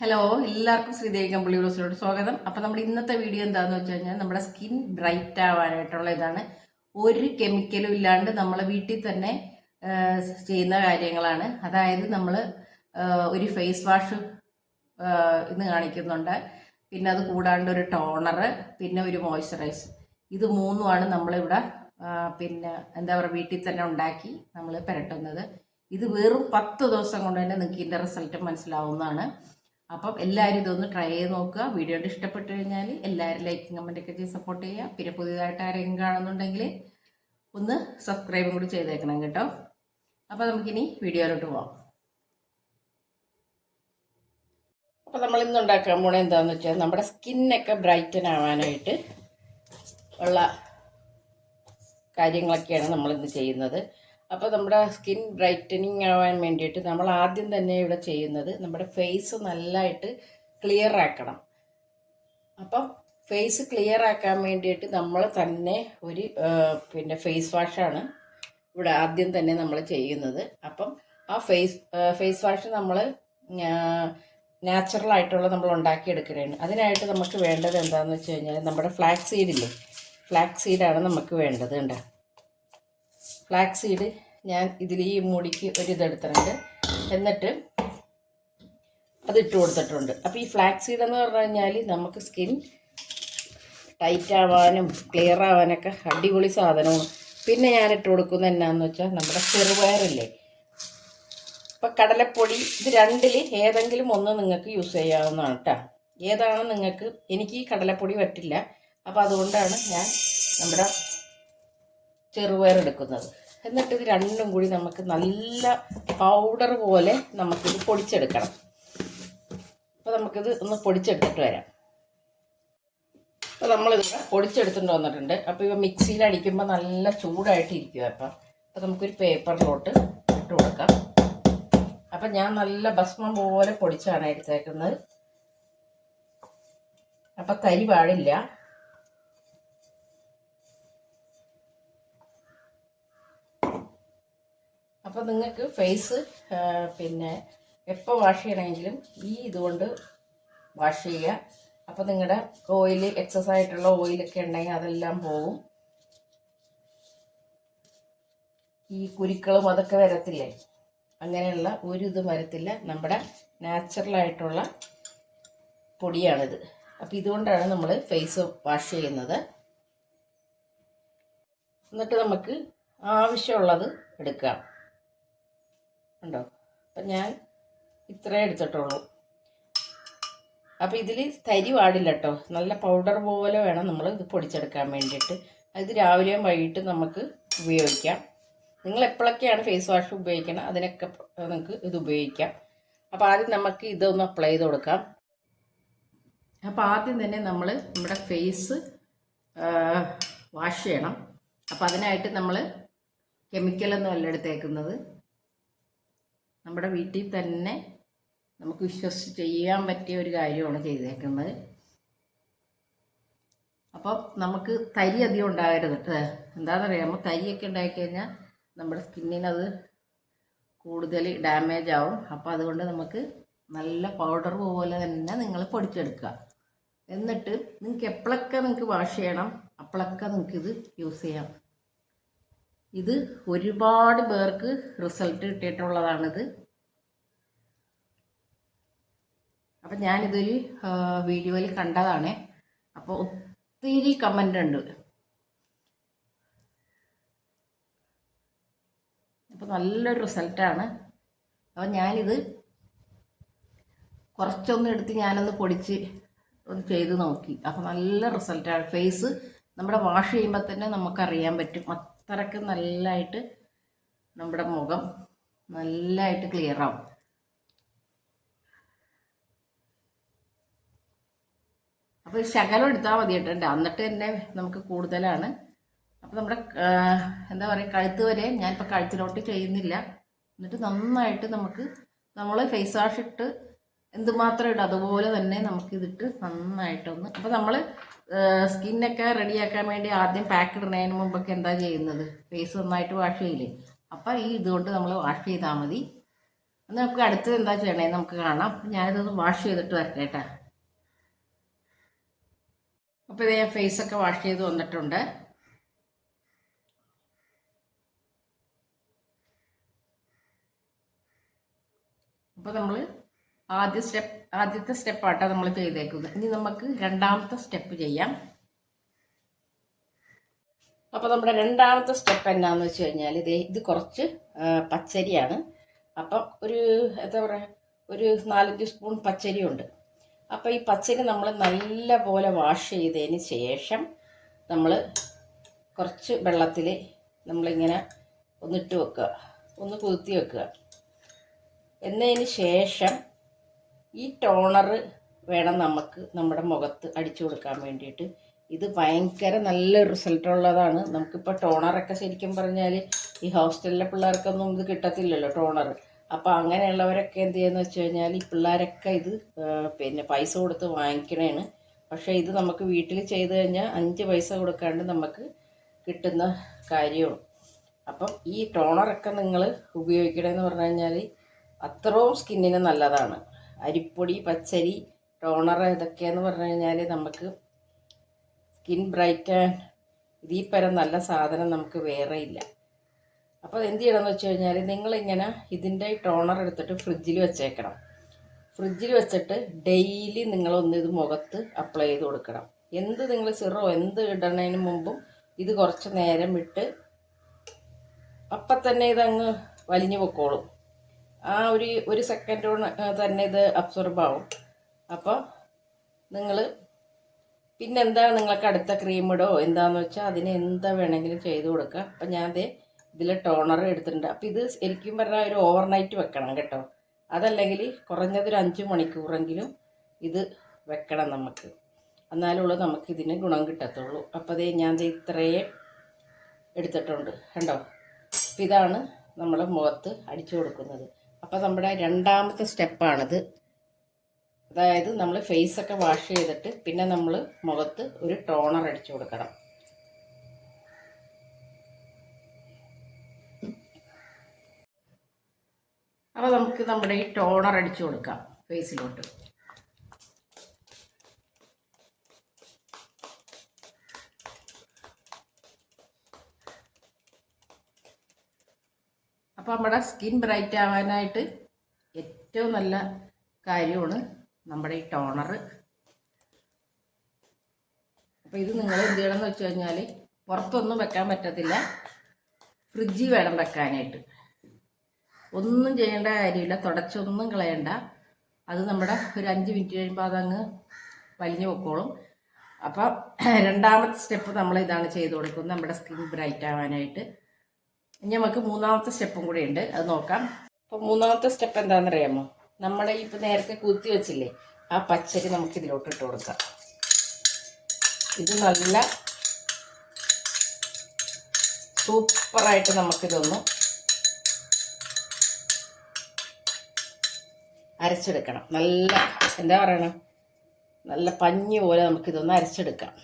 Hello എല്ലാവർക്കും ശ്രീദേവി കമ്പിളി ബ്ലൂസിലോട്ട് സ്വാഗതം. അപ്പം നമ്മുടെ ഇന്നത്തെ വീഡിയോ എന്താണെന്ന് വെച്ച് കഴിഞ്ഞാൽ നമ്മുടെ സ്കിൻ ബ്രൈറ്റ് ആവാനായിട്ടുള്ള ഇതാണ്. ഒരു കെമിക്കലും ഇല്ലാണ്ട് നമ്മൾ വീട്ടിൽ തന്നെ ചെയ്യുന്ന കാര്യങ്ങളാണ്. അതായത് നമ്മൾ ഒരു ഫേസ് വാഷ് ഇന്ന് കാണിക്കുന്നുണ്ട്. പിന്നെ അത് കൂടാണ്ട് ഒരു ടോണർ പിന്നെ ഒരു മോയ്സ്ചറൈസ് ഇത് മൂന്നുമാണ് നമ്മളിവിടെ പിന്നെ എന്താ പറയുക വീട്ടിൽ തന്നെ ഉണ്ടാക്കി നമ്മൾ പുരട്ടുന്നത്. ഇത് വെറും പത്ത് ദിവസം കൊണ്ട് തന്നെ നിങ്ങൾക്ക് ഇതിന്റെ റിസൾട്ട് മനസ്സിലാവുന്നതാണ്. അപ്പം എല്ലാവരും ഇതൊന്ന് ട്രൈ ചെയ്ത് നോക്കുക. വീഡിയോ ഇഷ്ടപ്പെട്ടു കഴിഞ്ഞാൽ എല്ലാവരും ലൈക്കും കമന്റൊക്കെ ചെയ്ത് സപ്പോർട്ട് ചെയ്യുക. പിന്നെ പുതിയതായിട്ട് ആരെങ്കിലും കാണുന്നുണ്ടെങ്കിൽ ഒന്ന് സബ്സ്ക്രൈബും കൂടി ചെയ്തേക്കണം കേട്ടോ. അപ്പോൾ നമുക്കിനി വീഡിയോയിലോട്ട് പോവാം. അപ്പോൾ നമ്മൾ ഇന്ന് ഉണ്ടാക്കാൻ പോണത് എന്താണെന്ന് വെച്ചാൽ നമ്മുടെ സ്കിന്നൊക്കെ ബ്രൈറ്റൻ ആവാനായിട്ട് ഉള്ള കാര്യങ്ങളൊക്കെയാണ് നമ്മളിന്ന് ചെയ്യുന്നത്. അപ്പോൾ നമ്മുടെ സ്കിൻ ബ്രൈറ്റനിങ് ആവാൻ വേണ്ടിയിട്ട് നമ്മൾ ആദ്യം തന്നെ ഇവിടെ ചെയ്യുന്നത് നമ്മുടെ ഫേസ് നല്ലതായിട്ട് ക്ലിയർ ആക്കണം. അപ്പം ഫേസ് ക്ലിയർ ആക്കാൻ വേണ്ടിയിട്ട് നമ്മൾ തന്നെ ഒരു പിന്നെ ഫേസ് വാഷാണ് ഇവിടെ ആദ്യം തന്നെ നമ്മൾ ചെയ്യുന്നത്. അപ്പം ആ ഫേസ് ഫേസ് വാഷ് നമ്മൾ നാച്ചുറൽ ആയിട്ടുള്ള നമ്മൾ ഉണ്ടാക്കിയെടുക്കുകയാണ് അതിനായിട്ട് നമുക്ക് വേണ്ടത് എന്താണെന്ന് വെച്ച് കഴിഞ്ഞാൽ നമ്മുടെ ഫ്ലാക്സ് സീഡില്ലേ ഫ്ലാക്സ് സീഡാണ് നമുക്ക് വേണ്ടത് കണ്ടോ? ഫ്ലാക്സ് സീഡ് ഞാൻ ഇതിൽ ഈ മുടിക്ക് ഒരു ഇതെടുത്തിട്ടുണ്ട്. എന്നിട്ട് അത് ഇട്ട് കൊടുത്തിട്ടുണ്ട്. അപ്പോൾ ഈ ഫ്ലാക്സ് സീഡ് എന്ന് പറഞ്ഞു കഴിഞ്ഞാൽ നമുക്ക് സ്കിൻ ടൈറ്റ് ആവാനും ക്ലിയർ ആവാനൊക്കെ അടിപൊളി സാധനമാണ്. പിന്നെ ഞാൻ ഇട്ട് കൊടുക്കുന്നത് എന്നാന്ന് വെച്ചാൽ നമ്മുടെ ചെറുപയറില്ലേ ഇപ്പം കടലപ്പൊടി ഇത് രണ്ടിൽ ഏതെങ്കിലും ഒന്ന് നിങ്ങൾക്ക് യൂസ് ചെയ്യാവുന്നതാണ് കേട്ടോ ഏതാണ് നിങ്ങൾക്ക് എനിക്ക് ഈ കടലപ്പൊടി പറ്റില്ല. അപ്പോൾ അതുകൊണ്ടാണ് ഞാൻ നമ്മുടെ ചെറുപയർ എടുക്കുന്നത്. എന്നിട്ട് ഇത് രണ്ടും കൂടി നമുക്ക് നല്ല പൗഡർ പോലെ നമുക്കിത് പൊടിച്ചെടുക്കണം. അപ്പോൾ നമുക്കിത് ഒന്ന് പൊടിച്ചെടുത്തിട്ട് വരാം. അപ്പോൾ നമ്മളിത് പൊടിച്ചെടുത്തിട്ട് വന്നിട്ടുണ്ട്. അപ്പോൾ ഇവ മിക്സിയിൽ അടിക്കുമ്പോൾ നല്ല ചൂടായിട്ടിരിക്കുക അപ്പം അപ്പോൾ നമുക്കൊരു പേപ്പറിലോട്ട് ഇട്ട് കൊടുക്കാം. അപ്പം ഞാൻ നല്ല ഭസ്മം പോലെ പൊടിച്ചാണ് എടുത്തേക്കുന്നത്. അപ്പം തരി പാടില്ല. അപ്പോൾ നിങ്ങൾക്ക് ഫേസ് പിന്നെ എപ്പോൾ വാഷ് ചെയ്യണമെങ്കിലും ഈ ഇതുകൊണ്ട് വാഷ് ചെയ്യുക. അപ്പോൾ നിങ്ങളുടെ ഓയിൽ എക്സസ് ആയിട്ടുള്ള ഓയിലൊക്കെ ഉണ്ടെങ്കിൽ അതെല്ലാം പോകും ഈ കുരുക്കളും അതൊക്കെ വരത്തില്ലേ? അങ്ങനെയുള്ള ഒരു ഇതും വരത്തില്ല. നമ്മുടെ നാച്ചുറൽ ആയിട്ടുള്ള പൊടിയാണിത്. അപ്പോൾ ഇതുകൊണ്ടാണ് നമ്മൾ ഫേസ് വാഷ് ചെയ്യുന്നത്. എന്നിട്ട് നമുക്ക് ആവശ്യമുള്ളത് എടുക്കാം. ഉണ്ടോ? അപ്പം ഞാൻ ഇത്രേ എടുത്തിട്ടുള്ളൂ. അപ്പോൾ ഇതിൽ തരി പാടില്ല കേട്ടോ നല്ല പൗഡർ പോലെ വേണം നമ്മൾ ഇത് പൊടിച്ചെടുക്കാൻ വേണ്ടിയിട്ട്. അത് രാവിലെയും വൈകിട്ടും നമുക്ക് ഉപയോഗിക്കാം. നിങ്ങൾ എപ്പോഴൊക്കെയാണ് ഫേസ് വാഷ് ഉപയോഗിക്കണം? അതിനൊക്കെ നിങ്ങൾക്ക് ഇത് ഉപയോഗിക്കാം. അപ്പോൾ ആദ്യം നമുക്ക് ഇതൊന്ന് അപ്ലൈ ചെയ്ത് കൊടുക്കാം. അപ്പോൾ ആദ്യം തന്നെ നമ്മൾ നമ്മുടെ ഫേസ് വാഷ് ചെയ്യണം. അപ്പോൾ അതിനായിട്ട് നമ്മൾ കെമിക്കലൊന്നും അല്ല എടുത്തേക്കുന്നത്. നമ്മുടെ വീട്ടിൽ തന്നെ നമുക്ക് വിശ്വസിച്ച് ചെയ്യാൻ പറ്റിയ ഒരു കാര്യമാണ് ചെയ്തേക്കുന്നത്. അപ്പം നമുക്ക് തരി അധികം ഉണ്ടാകരുത് കേട്ടോ എന്താണെന്നറിയാമോ തരിയൊക്കെ ഉണ്ടായിക്കഴിഞ്ഞാൽ നമ്മുടെ സ്കിന്നിനത് കൂടുതൽ ഡാമേജ് ആവും. അപ്പോൾ അതുകൊണ്ട് നമുക്ക് നല്ല പൗഡർ പോലെ തന്നെ നിങ്ങൾ പൊടിച്ചെടുക്കുക. എന്നിട്ട് നിങ്ങൾക്ക് എപ്പോഴൊക്കെ നിങ്ങൾക്ക് വാഷ് ചെയ്യണം അപ്പോഴൊക്കെ നിങ്ങൾക്കിത് യൂസ് ചെയ്യാം. ഇത് ഒരുപാട് പേർക്ക് റിസൾട്ട് കിട്ടിയിട്ടുള്ളതാണിത്. അപ്പം ഞാനിതൊരു വീഡിയോയിൽ കണ്ടതാണ്. അപ്പോൾ ഒത്തിരി കമന്റ് ഉണ്ട്. അപ്പോൾ നല്ലൊരു റിസൾട്ടാണ് അപ്പോൾ ഞാനിത് കുറച്ചൊന്ന് എടുത്ത് ഞാനൊന്ന് പൊടിച്ച് ഒന്ന് ചെയ്ത് നോക്കി. അപ്പോൾ നല്ല റിസൾട്ടാണ് ഫേസ് നമ്മുടെ വാഷ് ചെയ്യുമ്പോൾ തന്നെ നമുക്കറിയാൻ പറ്റും. അത്രയ്ക്ക് നല്ലതായിട്ട് നമ്മുടെ മുഖം നല്ലതായിട്ട് ക്ലിയർ ആവും. അപ്പോൾ ശകലം എടുത്താൽ മതി കേട്ടോ എന്നിട്ട് തന്നെ നമുക്ക് കൂടുതലാണ്. അപ്പോൾ നമ്മുടെ എന്താ പറയുക കഴുത്ത് വരെ ഞാനിപ്പോൾ കഴുത്തിലോട്ട് ചെയ്യുന്നില്ല. എന്നിട്ട് നന്നായിട്ട് നമുക്ക് നമ്മൾ ഫേസ് വാഷ് ഇട്ട് എന്തുമാത്രം ഇടും അതുപോലെ തന്നെ നമുക്ക് ഇതിട്ട് നന്നായിട്ടൊന്ന്. അപ്പോൾ നമ്മൾ സ്കിന്നൊക്കെ റെഡിയാക്കാൻ വേണ്ടി ആദ്യം പാക്ക് ഇടുന്നതിന് മുമ്പൊക്കെ എന്താ ചെയ്യുന്നത്? ഫേസ് നന്നായിട്ട് വാഷ് ചെയ്യില്ലേ? അപ്പോൾ ഈ ഇതുകൊണ്ട് നമ്മൾ വാഷ് ചെയ്താൽ മതി. നമുക്ക് അടുത്തത് എന്താ ചെയ്യണേ? നമുക്ക് കാണാം. ഞാനിതൊന്ന് വാഷ് ചെയ്തിട്ട് വരട്ടെ കേട്ടാ. അപ്പോൾ ഇതേ ഫേസൊക്കെ വാഷ് ചെയ്ത് വന്നിട്ടുണ്ട്. അപ്പോൾ നമ്മൾ ആദ്യ സ്റ്റെപ്പ് ആദ്യത്തെ സ്റ്റെപ്പാട്ടോ നമ്മൾ ചെയ്തേക്കുന്നത്. ഇനി നമുക്ക് രണ്ടാമത്തെ സ്റ്റെപ്പ് ചെയ്യാം. അപ്പോൾ നമ്മുടെ രണ്ടാമത്തെ സ്റ്റെപ്പ് എന്നാന്ന് വെച്ച് കഴിഞ്ഞാൽ ഇത് ഇത് കുറച്ച് പച്ചരിയാണ്. അപ്പം ഒരു എന്താ പറയുക ഒരു നാലഞ്ച് സ്പൂൺ പച്ചരി ഉണ്ട് അപ്പോൾ ഈ പച്ചരി നമ്മൾ നല്ല പോലെ വാഷ് ചെയ്തതിന് ശേഷം നമ്മൾ കുറച്ച് വെള്ളത്തിൽ നമ്മളിങ്ങനെ ഒന്നിട്ട് വെക്കുക. ഒന്ന് കുതിർത്തി വെക്കുക. എന്നതിന് ശേഷം ഈ ടോണർ വേണം നമുക്ക് നമ്മുടെ മുഖത്ത് അടിച്ചു കൊടുക്കാൻ വേണ്ടിയിട്ട്. ഇത് ഭയങ്കര നല്ല റിസൾട്ട് ഉള്ളതാണ്. നമുക്കിപ്പോൾ ടോണറൊക്കെ ശരിക്കും പറഞ്ഞാൽ ഈ ഹോസ്റ്റലിലെ പിള്ളേർക്കൊന്നും ഇത് കിട്ടത്തില്ലല്ലോ ടോണർ അപ്പോൾ അങ്ങനെയുള്ളവരൊക്കെ എന്ത് ചെയ്യുന്ന വെച്ച് കഴിഞ്ഞാൽ ഈ പിള്ളേരൊക്കെ ഇത് പിന്നെ പൈസ കൊടുത്ത് വാങ്ങിക്കണേണ്. പക്ഷേ ഇത് നമുക്ക് വീട്ടിൽ ചെയ്ത് കഴിഞ്ഞാൽ അഞ്ച് പൈസ കൊടുക്കാണ്ട് നമുക്ക് കിട്ടുന്ന കാര്യമാണ്. അപ്പം ഈ ടോണറൊക്കെ നിങ്ങൾ ഉപയോഗിക്കണമെന്ന് പറഞ്ഞു കഴിഞ്ഞാൽ അത്രയും സ്കിന്നിന് നല്ലതാണ്. അരിപ്പൊടി പച്ചരി ടോണർ ഇതൊക്കെയെന്ന് പറഞ്ഞു കഴിഞ്ഞാൽ നമുക്ക് സ്കിൻ ബ്രൈറ്റൻ ഇതിൽ പരം നല്ല സാധനം നമുക്ക് വേറെ ഇല്ല. അപ്പോൾ എന്ത് ചെയ്യണമെന്ന് വെച്ച് കഴിഞ്ഞാൽ നിങ്ങളിങ്ങനെ ഇതിന്റെ ടോണർ എടുത്തിട്ട് ഫ്രിഡ്ജിൽ വെച്ചേക്കണം. ഫ്രിഡ്ജിൽ വെച്ചിട്ട് ഡെയിലി നിങ്ങളൊന്ന് ഇത് മുഖത്ത് അപ്ലൈ ചെയ്ത് കൊടുക്കണം. എന്ത് നിങ്ങൾ സിറോ എന്ത് ഇടണതിന് മുമ്പും ഇത് കുറച്ച് നേരം വിട്ട് അപ്പം തന്നെ ഇതങ്ങ് വലിഞ്ഞു പൊക്കോളും. ആ ഒരു ഒരു സെക്കൻഡ് തന്നെ ഇത് അബ്സോർബ് ആവും. അപ്പോൾ നിങ്ങൾ പിന്നെന്താ നിങ്ങൾക്ക് അടുത്ത ക്രീം ഇടോ? എന്താണെന്ന് വെച്ചാൽ അതിന് എന്താ വേണമെങ്കിലും ചെയ്ത് കൊടുക്കുക അപ്പം ഞാൻ അതേ ഇതിൽ ടോണർ എടുത്തിട്ടുണ്ട്. അപ്പം ഇത് ശരിക്കും പറഞ്ഞാൽ ഒരു ഓവർനൈറ്റ് വെക്കണം കേട്ടോ. അതല്ലെങ്കിൽ കുറഞ്ഞതൊരു അഞ്ച് മണിക്കൂറെങ്കിലും ഇത് വെക്കണം നമുക്ക് എന്നാലുള്ളൂ നമുക്ക് ഇതിന് ഗുണം കിട്ടത്തുള്ളൂ. അപ്പോൾ അതേ ഞാൻ ഇത്രയേ എടുത്തിട്ടുണ്ട്. കണ്ടോ? ഇതാണ് നമ്മൾ മുഖത്ത് അടിച്ചു കൊടുക്കുന്നത്. അപ്പോൾ നമ്മുടെ രണ്ടാമത്തെ സ്റ്റെപ്പാണിത്. അതായത് നമ്മൾ ഫേസൊക്കെ വാഷ് ചെയ്തിട്ട് പിന്നെ നമ്മൾ മുഖത്ത് ഒരു ടോണർ അടിച്ചു കൊടുക്കണം. അപ്പോൾ നമുക്ക് നമ്മുടെ ഈ ടോണർ അടിച്ചു കൊടുക്കാം ഫേസിലോട്ട് അപ്പോൾ നമ്മുടെ സ്കിൻ ബ്രൈറ്റ് ആവാനായിട്ട് ഏറ്റവും നല്ല കാര്യമാണ് നമ്മുടെ ഈ ടോണർ അപ്പോൾ ഇത് നിങ്ങൾ എന്ത് ചെയ്യണമെന്ന് വെച്ച് കഴിഞ്ഞാൽ പുറത്തൊന്നും വെക്കാൻ പറ്റത്തില്ല. ഫ്രിഡ്ജിൽ വേണം വെക്കാനായിട്ട്. ഒന്നും ചെയ്യേണ്ട കാര്യമില്ല. തുടച്ചൊന്നും കളയണ്ട. അത് നമ്മുടെ ഒരു അഞ്ച് മിനിറ്റ് കഴിയുമ്പോൾ അതങ്ങ് വലിഞ്ഞു പൊക്കോളും. അപ്പം രണ്ടാമത്തെ സ്റ്റെപ്പ് നമ്മൾ ഇതാണ് ചെയ്ത് കൊടുക്കുന്നത്. നമ്മുടെ സ്കിൻ ബ്രൈറ്റ് ആവാനായിട്ട്. ഇനി നമുക്ക് മൂന്നാമത്തെ സ്റ്റെപ്പും കൂടി ഉണ്ട് അത് നോക്കാം. അപ്പോൾ മൂന്നാമത്തെ സ്റ്റെപ്പ് എന്താണെന്നറിയാമോ? നമ്മൾ ഈ ഇപ്പം നേരത്തെ കുത്തി വെച്ചില്ലേ ആ പച്ചരി നമുക്ക് ഇതിലോട്ട് ഇട്ട് കൊടുക്കാം. ഇത് നല്ല സൂപ്പറായിട്ട് നമുക്കിതൊന്ന് അരച്ചെടുക്കണം. നല്ല എന്താ പറയണം? നല്ല പഞ്ഞി പോലെ നമുക്കിതൊന്ന് അരച്ചെടുക്കാം.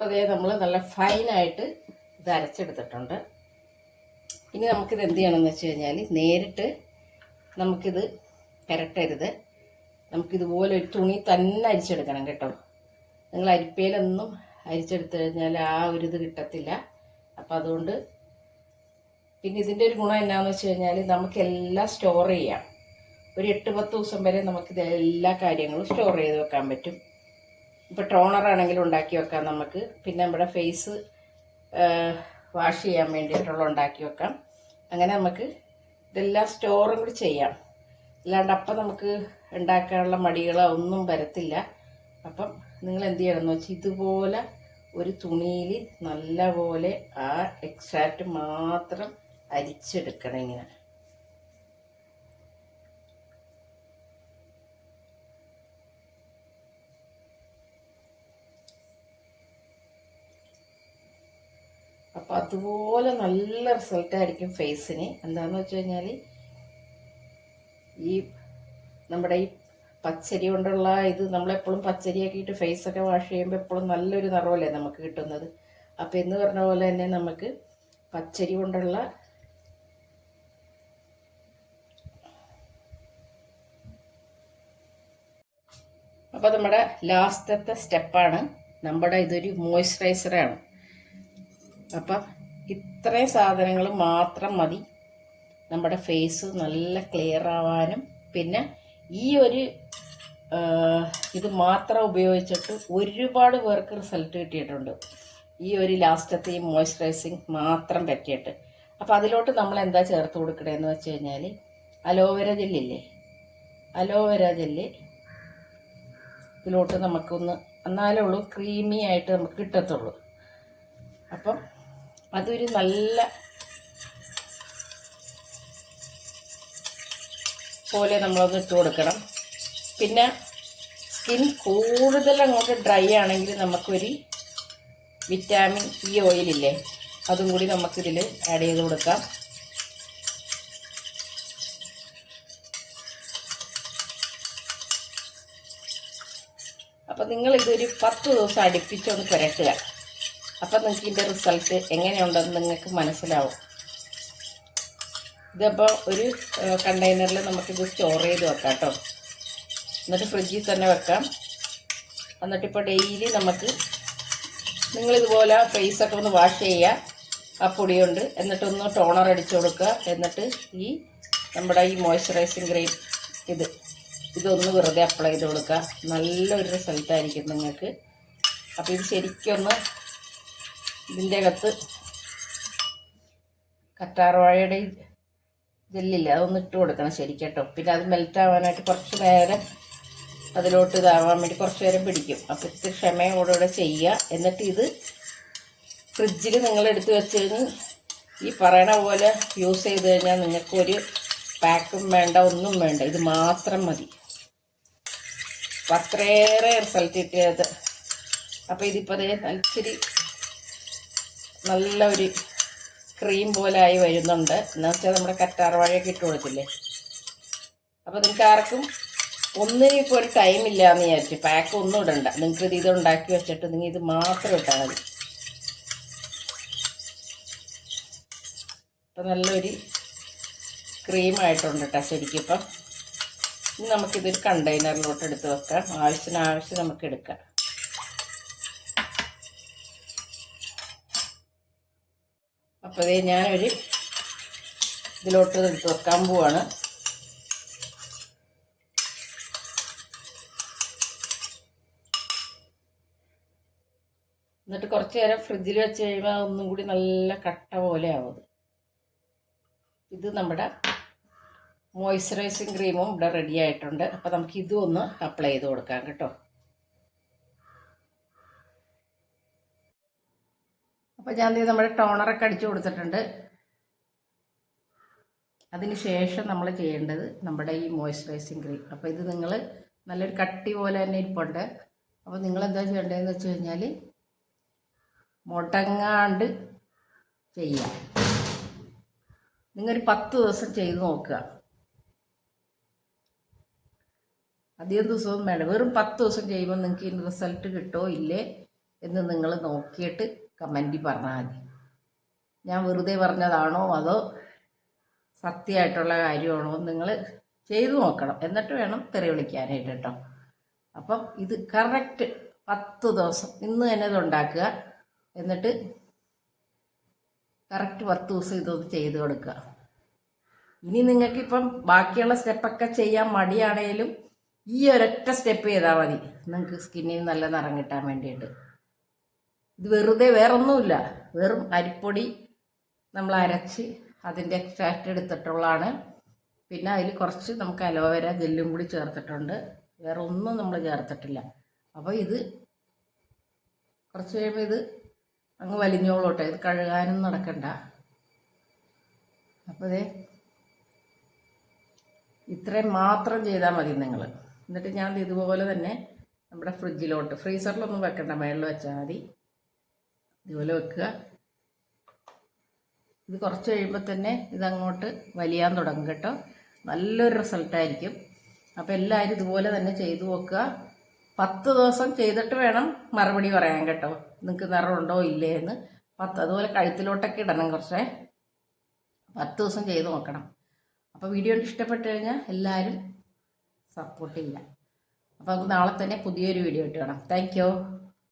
അതേ നമ്മൾ നല്ല ഫൈനായിട്ട് ഇത് അരച്ചെടുത്തിട്ടുണ്ട്. ഇനി നമുക്കിത് എന്ത് ചെയ്യണമെന്ന് വെച്ച് കഴിഞ്ഞാൽ നേരിട്ട് നമുക്കിത് പുരട്ടരുത്. നമുക്കിതുപോലെ ഒരു തുണി തന്നെ അരിച്ചെടുക്കണം കേട്ടോ. നിങ്ങൾ അരിപ്പയിലൊന്നും അരിച്ചെടുത്തു കഴിഞ്ഞാൽ ആ ഒരു ഇത് കിട്ടത്തില്ല. അപ്പം അതുകൊണ്ട് പിന്നെ ഇതിന്റെ ഒരു ഗുണം എന്നാന്ന് വെച്ച് കഴിഞ്ഞാൽ നമുക്കെല്ലാം സ്റ്റോർ ചെയ്യാം. ഒരു എട്ട് പത്ത് ദിവസം വരെ നമുക്കിത് എല്ലാ കാര്യങ്ങളും സ്റ്റോർ ചെയ്ത് വെക്കാൻ പറ്റും. ഇപ്പോൾ ടോണർ ആണെങ്കിലും ഉണ്ടാക്കി വെക്കാം നമുക്ക്. പിന്നെ നമ്മുടെ ഫേസ് വാഷ് ചെയ്യാൻ വേണ്ടിയിട്ടുള്ള ഉണ്ടാക്കി വെക്കാം. അങ്ങനെ നമുക്ക് ഇതെല്ലാം സ്റ്റോറും കൂടി ചെയ്യാം. അല്ലാണ്ട് അപ്പം നമുക്ക് ഉണ്ടാക്കാനുള്ള മടികളോ ഒന്നും വരത്തില്ല. അപ്പം നിങ്ങൾ എന്ത് ചെയ്യണമെന്ന് വെച്ചാൽ ഇതുപോലെ ഒരു തുണിയിൽ നല്ലപോലെ ആ എക്സാക്റ്റ് മാത്രം അരിച്ചെടുക്കണം ഇങ്ങനെ. അതുപോലെ നല്ല റിസൾട്ട് ആയിരിക്കും ഫേസിന് എന്താണെന്ന് വെച്ച് കഴിഞ്ഞാൽ ഈ നമ്മുടെ ഈ പച്ചരി കൊണ്ടുള്ള ഇത് നമ്മളെപ്പോഴും പച്ചരി പച്ചരിയാക്കിയിട്ട് ഫേസൊക്കെ വാഷ് ചെയ്യുമ്പോൾ എപ്പോഴും നല്ലൊരു നിറവല്ലേ നമുക്ക് കിട്ടുന്നത്. അപ്പം എന്ന് പറഞ്ഞ പോലെ തന്നെ നമുക്ക് പച്ചരി കൊണ്ടുള്ള അപ്പോൾ നമ്മുടെ ലാസ്റ്റത്തെ സ്റ്റെപ്പാണ് നമ്മുടെ ഇതൊരു മോയ്സ്ചറൈസറാണ് അപ്പം ഇത്രയും സാധനങ്ങൾ മാത്രം മതി. നമ്മുടെ ഫേസ് നല്ല ക്ലിയർ ആവാനും. പിന്നെ ഈ ഒരു ഇത് മാത്രം ഉപയോഗിച്ചിട്ട് ഒരുപാട് പേർക്ക് റിസൾട്ട് കിട്ടിയിട്ടുണ്ട്. ഈ ഒരു ലാസ്റ്റത്തെ ഈ മോയ്സ്ചറൈസിങ് മാത്രം പറ്റിയിട്ട്. അപ്പോൾ അതിലോട്ട് നമ്മൾ എന്താ ചേർത്ത് കൊടുക്കണേന്ന് വെച്ച് കഴിഞ്ഞാൽ അലോവേര ജെല്ലില്ലേ? അലോവേര ജെല്ല് ഇതിലോട്ട് നമുക്കൊന്ന് എന്നാലേ ഉള്ളൂ ക്രീമി ആയിട്ട് നമുക്ക് കിട്ടത്തുള്ളൂ. അപ്പം അതൊരു നല്ല പോലെ നമ്മളൊന്ന് ഇട്ട് കൊടുക്കണം. പിന്നെ സ്കിൻ കൂടുതൽ അങ്ങോട്ട് ഡ്രൈ ആണെങ്കിൽ നമുക്കൊരു വിറ്റാമിൻ ഇ ഓയിലില്ലേ അതും കൂടി നമുക്കിതിൽ ആഡ് ചെയ്ത് കൊടുക്കാം. അപ്പം നിങ്ങൾ ഇതൊരു പത്ത് ദിവസം അടുപ്പിച്ചൊന്ന് പുരട്ടുക. അപ്പം നിങ്ങൾക്ക് ഇതിന്റെ റിസൾട്ട് എങ്ങനെയുണ്ടെന്ന് നിങ്ങൾക്ക് മനസ്സിലാവും. ഇതപ്പോൾ ഒരു കണ്ടെയ്നറിൽ നമുക്കിത് സ്റ്റോർ ചെയ്ത് വെക്കാം കേട്ടോ എന്നിട്ട് ഫ്രിഡ്ജിൽ തന്നെ വെക്കാം. എന്നിട്ടിപ്പോൾ ഡെയിലി നമുക്ക് നിങ്ങളിതുപോലെ ഫേസൊക്കെ ഒന്ന് വാഷ് ചെയ്യുക ആ പൊടി കൊണ്ട് എന്നിട്ടൊന്ന് ടോണർ അടിച്ചു കൊടുക്കുക. എന്നിട്ട് ഈ നമ്മുടെ ഈ മോയ്സ്ചറൈസിങ് ക്രീം ഇത് ഇതൊന്ന് വെറുതെ അപ്ലൈ ചെയ്ത് കൊടുക്കുക. നല്ലൊരു റിസൾട്ടായിരിക്കും നിങ്ങൾക്ക്. അപ്പോൾ ഇത് ശരിക്കൊന്ന് ഇതിന്റെ അകത്ത് കറ്റാർവാഴയുടെ ഇതില്ല അതൊന്ന് ഇട്ട് കൊടുക്കണം ശരി കേട്ടോ പിന്നെ അത് മെൽറ്റ് ആവാനായിട്ട് കുറച്ച് നേരം അതിലോട്ട് ഇതാവാൻ വേണ്ടി കുറച്ച് നേരം പിടിക്കും. അപ്പോൾ ഇത്തിരി ക്ഷമയോടുകൂടെ ചെയ്യുക. എന്നിട്ട് ഇത് ഫ്രിഡ്ജിൽ നിങ്ങൾ എടുത്ത് വെച്ച് കഴിഞ്ഞ് ഈ പറയണ പോലെ യൂസ് ചെയ്ത് കഴിഞ്ഞാൽ നിങ്ങൾക്കൊരു പാക്കും വേണ്ട ഒന്നും വേണ്ട. ഇത് മാത്രം മതി. അപ്പം അത്രയേറെ റിസൾട്ട് കിട്ടിയത്. അപ്പോൾ ഇതിപ്പോൾ അതേ ഇച്ചിരി നല്ല ഒരു ക്രീം പോലെ ആയി വരുന്നുണ്ട്. എന്ന് വെച്ചാൽ നമ്മുടെ കറ്റാർവാഴയൊക്കെ ഇട്ട് കൊടുത്തില്ലേ? അപ്പോൾ നിങ്ങൾക്ക് ആർക്കും ഒന്നിനും ഇപ്പോൾ ഒരു ടൈം ഇല്ല എന്ന് വിചാരിച്ചു പാക്ക് ഒന്നും ഇടണ്ട. നിങ്ങൾക്ക് ഇത് ഇത് ഉണ്ടാക്കി വെച്ചിട്ട് നിങ്ങൾ ഇത് മാത്രം ഇട്ടാൽ മതി. അപ്പം നല്ലൊരു ക്രീമായിട്ടുണ്ട് കേട്ടോ ശരിക്കും ഇപ്പം. ഇനി നമുക്കിതൊരു കണ്ടെയ്നറിലോട്ട് എടുത്ത് വെക്കാം. ആവശ്യത്തിന് ആവശ്യം നമുക്ക് എടുക്കാം. അപ്പോൾ ഇതേ ഞാനൊരു ഇതിലോട്ട് എടുത്ത് വെക്കാൻ പോവാണ്. എന്നിട്ട് കുറച്ച് നേരം ഫ്രിഡ്ജിൽ വെച്ച് കഴിയുമ്പോൾ ഒന്നും കൂടി നല്ല കട്ട പോലെ ആവും. ഇത് നമ്മുടെ മോയ്സ്ചറൈസിങ് ക്രീമും ഇവിടെ റെഡി ആയിട്ടുണ്ട്. അപ്പോൾ നമുക്ക് ഇതും ഒന്ന് അപ്ലൈ ചെയ്ത് കൊടുക്കാം കേട്ടോ. അപ്പോൾ ഞാൻ നമ്മുടെ ടോണറൊക്കെ അടിച്ചു കൊടുത്തിട്ടുണ്ട്. അതിന് ശേഷം നമ്മൾ ചെയ്യേണ്ടത് നമ്മുടെ ഈ മോയ്സ്ചറൈസിങ് ക്രീം അപ്പോൾ ഇത് നിങ്ങൾ നല്ലൊരു കട്ടി പോലെ തന്നെ ഇരിപ്പുണ്ട്. അപ്പോൾ നിങ്ങൾ എന്താ ചെയ്യേണ്ടതെന്ന് വെച്ച് കഴിഞ്ഞാൽ മുടങ്ങാണ്ട് ചെയ്യുക നിങ്ങളൊരു പത്ത് ദിവസം ചെയ്ത് നോക്കുക. അധികം ദിവസമൊന്നും വേണ്ട. വെറും പത്ത് ദിവസം ചെയ്യുമ്പോൾ നിങ്ങൾക്ക് ഇതിന് റിസൾട്ട് കിട്ടുമോ ഇല്ലേ എന്ന് നിങ്ങൾ നോക്കിയിട്ട് കമന്റിൽ പറഞ്ഞാൽ മതി. ഞാൻ വെറുതെ പറഞ്ഞതാണോ അതോ സത്യമായിട്ടുള്ള കാര്യമാണോ നിങ്ങൾ ചെയ്തു നോക്കണം. എന്നിട്ട് വേണം തെറി വിളിക്കാനായിട്ട് കേട്ടോ. അപ്പം ഇത് കറക്റ്റ് പത്ത് ദിവസം ഇന്ന് തന്നെ ഇത് ഉണ്ടാക്കുക. എന്നിട്ട് കറക്റ്റ് പത്ത് ദിവസം ഇതൊന്ന് ചെയ്ത് കൊടുക്കുക. ഇനി നിങ്ങൾക്കിപ്പം ബാക്കിയുള്ള സ്റ്റെപ്പൊക്കെ ചെയ്യാൻ മടിയാണേലും ഈ ഒരൊറ്റ സ്റ്റെപ്പ് ചെയ്താൽ മതി. നിങ്ങൾക്ക് സ്കിന്നിന് നല്ല നിറം കിട്ടാൻ വേണ്ടിയിട്ട്. ഇത് വെറുതെ വേറൊന്നുമില്ല. വെറും അരിപ്പൊടി നമ്മൾ അരച്ച് അതിന്റെ എക്സ്ട്രാക്റ്റ് എടുത്തിട്ടുള്ളതാണ്. പിന്നെ അതിൽ കുറച്ച് നമുക്ക് അലോവേര ജെല്ലും കൂടി ചേർത്തിട്ടുണ്ട്. വേറെ ഒന്നും നമ്മൾ ചേർത്തിട്ടില്ല. അപ്പോൾ ഇത് കുറച്ച് കഴിയുമ്പോൾ ഇത് അങ്ങ് വലിഞ്ഞോളോട്ടെ ഇത് കഴുകാനും നടക്കണ്ട. അപ്പോൾ ഇതേ ഇത്രയും മാത്രം ചെയ്താൽ മതി നിങ്ങൾ. എന്നിട്ട് ഞാൻ ഇത് ഇതുപോലെ തന്നെ നമ്മുടെ ഫ്രിഡ്ജിലോട്ട് ഫ്രീസറിലൊന്നും വെക്കണ്ട. മേളിൽ വെച്ചാൽ മതി. ഇതുപോലെ വെക്കുക. ഇത് കുറച്ച് കഴിയുമ്പോൾ തന്നെ ഇതങ്ങോട്ട് വലിയാൻ തുടങ്ങും കേട്ടോ. നല്ലൊരു റിസൾട്ടായിരിക്കും അപ്പോൾ എല്ലാവരും ഇതുപോലെ തന്നെ ചെയ്തു നോക്കുക. പത്ത് ദിവസം ചെയ്തിട്ട് വേണം മറുപടി പറയാൻ കേട്ടോ. നിങ്ങൾക്ക് നിറമുണ്ടോ ഇല്ലേ എന്ന്. പത്ത് അതുപോലെ കഴുത്തിലോട്ടൊക്കെ ഇടണം കുറച്ചേ. പത്ത് ദിവസം ചെയ്ത് നോക്കണം. അപ്പോൾ വീഡിയോ ഇഷ്ടപ്പെട്ട് കഴിഞ്ഞാൽ എല്ലാവരും സപ്പോർട്ട് ചെയ്യുക. അപ്പോൾ നമുക്ക് നാളെ തന്നെ പുതിയൊരു വീഡിയോ ഇട്ട് കാണാം. താങ്ക്